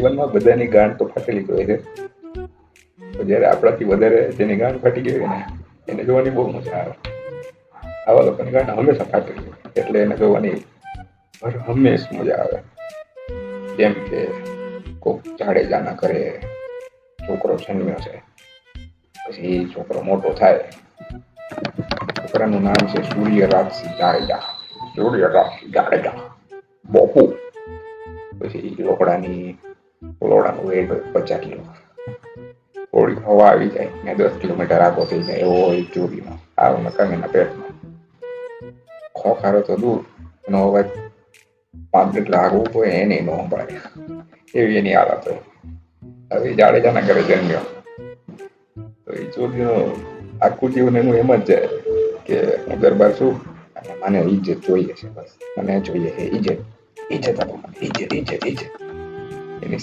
જીવનમાં બધાની ગાંઠ તો ફાટેલી જ હોય છે. તો આપણાથી વધારે જેની ગાંઠ ફાટી ગઈ હોય ને, એને જોવાની બહુ મજા આવે. આવા લોકોની ગાંઠ હંમેશા ફાટેલી હોય, એટલે એને જોવાની હંમેશ મજા આવે. જેમ કે કોક જાડેજાના ઘરે છોકરો જન્મ્યો છે. પછી છોકરો મોટો થાય. છોકરાનું નામ છે સૂર્ય રાજસિંહ જાડેજા. સૂર્ય રાજસિંહ જાડેજા. બોપુ પછી રોકડાની રોકડાનું વેટ હોય પચાસ કિલો. થોડી હવા આવી જાય ને દસ કિલોમીટર આગો થઈ જાય એવો હોય ચોરીનો. આવ નકામીના પેટમાં. ખોખારો તો દૂર, એનો અવાજ પાંચ મિનિટ લાગવું હોય એને ન સંભળાય. એવી એની હાલત હોય. હવે જાડેજાના ઘરે જન્મ્યો તો એ ચોરીનો આખું જીવન એનું એમ જ જાય કે હું દરબાર છું અને મને ઇજ્જત જોઈએ છે બસ. મને જોઈએ છે ઇજ્જત ઇજ્જત આપો મને. ઇજ્જત ઇજ્જત ઇજ્જત એની